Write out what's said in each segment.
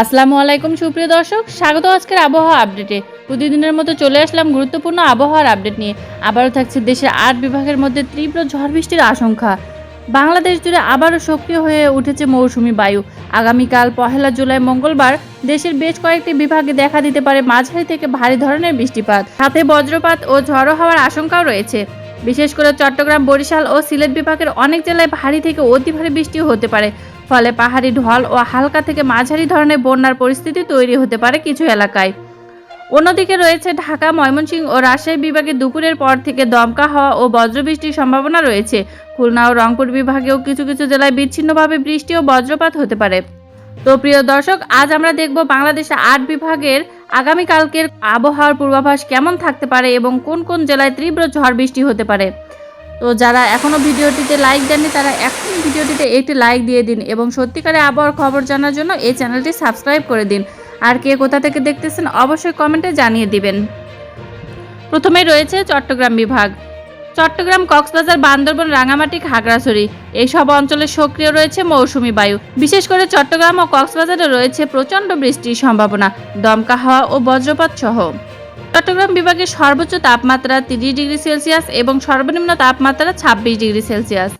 আসসালামু আলাইকুম, সুপ্রিয় দর্শক। স্বাগত আজকের আবহাওয়া আপডেটে। প্রতিদিনের মতো চলে আসলাম গুরুত্বপূর্ণ আবহাওয়ার আপডেট নিয়ে। আবারও থাকছে দেশের আট বিভাগের মধ্যে তীব্র ঝড় বৃষ্টির আশঙ্কা। বাংলাদেশ জুড়ে আবারও সক্রিয় হয়ে উঠেছে মৌসুমি বায়ু। আগামীকাল পহেলা জুলাই মঙ্গলবার দেশের বেশ কয়েকটি বিভাগে দেখা দিতে পারে মাঝারি থেকে ভারী ধরনের বৃষ্টিপাত। সাথে বজ্রপাত ও ঝড়ো হওয়ার আশঙ্কাও রয়েছে। বিশেষ করে চট্টগ্রাম, বরিশাল ও সিলেট বিভাগের অনেক জেলায় ভারী থেকে অতি ভারী বৃষ্টিও হতে পারে। ফলে পাহাড়ি ঢল ও হালকা থেকে মাঝারি ধরনের বন্যার পরিস্থিতি তৈরি হতে পারে কিছু এলাকায়। অন্যদিকে রয়েছে ঢাকা, ময়মনসিংহ ও রাজশাহী বিভাগে দুপুরের পর থেকে দমকা হওয়া ও বজ্রবৃষ্টির সম্ভাবনা রয়েছে। খুলনা ও রংপুর বিভাগেও কিছু কিছু জেলায় বিচ্ছিন্নভাবে বৃষ্টি ও বজ্রপাত হতে পারে। তো প্রিয় দর্শক, আজ আমরা দেখব বাংলাদেশে আট বিভাগের আগামীকালকের আবহাওয়ার পূর্বাভাস কেমন থাকতে পারে এবং কোন কোন জেলায় তীব্র ঝড় বৃষ্টি হতে পারে। তো যারা এখনও ভিডিওটিতে লাইক দেননি, তারা এখন ভিডিওটিতে একটি লাইক দিয়ে দিন এবং সত্যিকারে আবহাওয়ার খবর জানার জন্য এই চ্যানেলটি সাবস্ক্রাইব করে দিন। আর কে কোথা থেকে দেখতেছেন, অবশ্যই কমেন্টে জানিয়ে দিবেন। প্রথমেই রয়েছে চট্টগ্রাম বিভাগ। চট্টগ্রাম, কক্সবাজার, বান্দরবন, রাঙামাটি, খাগড়াছড়ি, এই সব অঞ্চলে সক্রিয় রয়েছে মৌসুমি বায়ু। বিশেষ করে চট্টগ্রাম ও কক্সবাজারে রয়েছে প্রচণ্ড বৃষ্টির সম্ভাবনা, দমকা হাওয়া ও বজ্রপাত সহ। চট্টগ্রাম বিভাগের সর্বোচ্চ তাপমাত্রা তিরিশ ডিগ্রি সেলসিয়াস এবং সর্বনিম্ন তাপমাত্রা ছাব্বিশ ডিগ্রি সেলসিয়াস।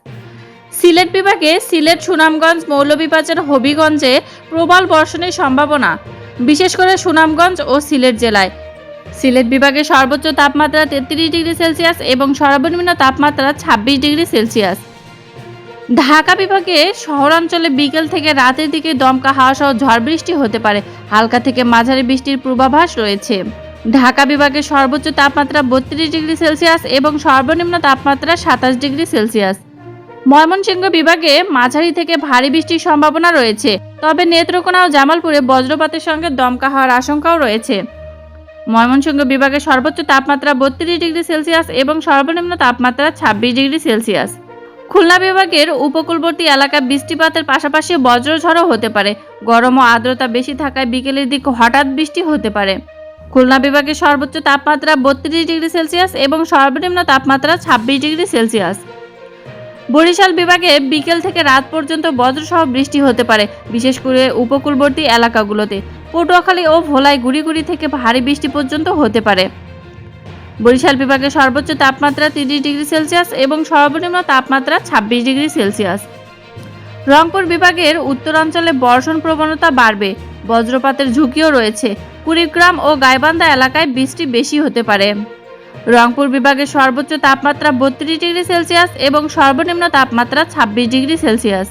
সিলেট বিভাগে সিলেট, সুনামগঞ্জ, মৌলভীবাজার, হবিগঞ্জে প্রবল বর্ষণের সম্ভাবনা, বিশেষ করে সুনামগঞ্জ ও সিলেট জেলায়। সিলেট বিভাগে সর্বোচ্চ তাপমাত্রা তেত্রিশ ডিগ্রি সেলসিয়াস এবং সর্বনিম্ন তাপমাত্রা ছাব্বিশ ডিগ্রি সেলসিয়াস। ঢাকা বিভাগে শহরাঞ্চলে বিকেল থেকে রাতের দিকে দমকা হাওয়া সহ ঝড় বৃষ্টি হতে পারে। হালকা থেকে মাঝারি বৃষ্টির পূর্বাভাস রয়েছে। ঢাকা বিভাগে সর্বোচ্চ তাপমাত্রা বত্রিশ ডিগ্রি সেলসিয়াস এবং সর্বনিম্ন তাপমাত্রা সাতাশ ডিগ্রি সেলসিয়াস। ময়মনসিংহ বিভাগে মাঝারি থেকে ভারী বৃষ্টির সম্ভাবনা রয়েছে, তবে নেত্রকোনা ও জামালপুরে বজ্রপাতের সঙ্গে দমকা হওয়ার আশঙ্কাও রয়েছে। ময়মনসিংহ বিভাগে সর্বোচ্চ তাপমাত্রা বত্রিশ ডিগ্রি সেলসিয়াস এবং সর্বনিম্ন তাপমাত্রা ছাব্বিশ ডিগ্রি সেলসিয়াস। খুলনা বিভাগের উপকূলবর্তী এলাকায় বৃষ্টিপাতের পাশাপাশি বজ্রঝড়ও হতে পারে। গরম ও আর্দ্রতা বেশি থাকায় বিকেলের দিকে হঠাৎ বৃষ্টি হতে পারে। খুলনা বিভাগের সর্বোচ্চ তাপমাত্রা বত্রিশ ডিগ্রি সেলসিয়াস এবং সর্বনিম্ন তাপমাত্রা ছাব্বিশ ডিগ্রি সেলসিয়াস। বরিশাল বিভাগে বিকেল থেকে রাত পর্যন্ত বজ্রসহ বৃষ্টি হতে পারে, বিশেষ করে উপকূলবর্তী এলাকাগুলোতে। পটুয়াখালী ও ভোলায় গুড়ি গুড়ি থেকে ভারী বৃষ্টি পর্যন্ত হতে পারে। বরিশাল বিভাগে সর্বোচ্চ তাপমাত্রা তিরিশ ডিগ্রি সেলসিয়াস এবং সর্বনিম্ন তাপমাত্রা ছাব্বিশ ডিগ্রি সেলসিয়াস। রংপুর বিভাগের উত্তরাঞ্চলে বর্ষণ প্রবণতা বাড়বে বজ্রপাতের ঝুঁকিও রয়েছে। কুড়িগ্রাম ও গাইবান্ধা এলাকায় বৃষ্টি বেশি হতে পারে। রংপুর বিভাগের সর্বোচ্চ তাপমাত্রা বত্রিশ ডিগ্রি সেলসিয়াস এবং সর্বনিম্ন তাপমাত্রা ছাব্বিশ ডিগ্রি সেলসিয়াস।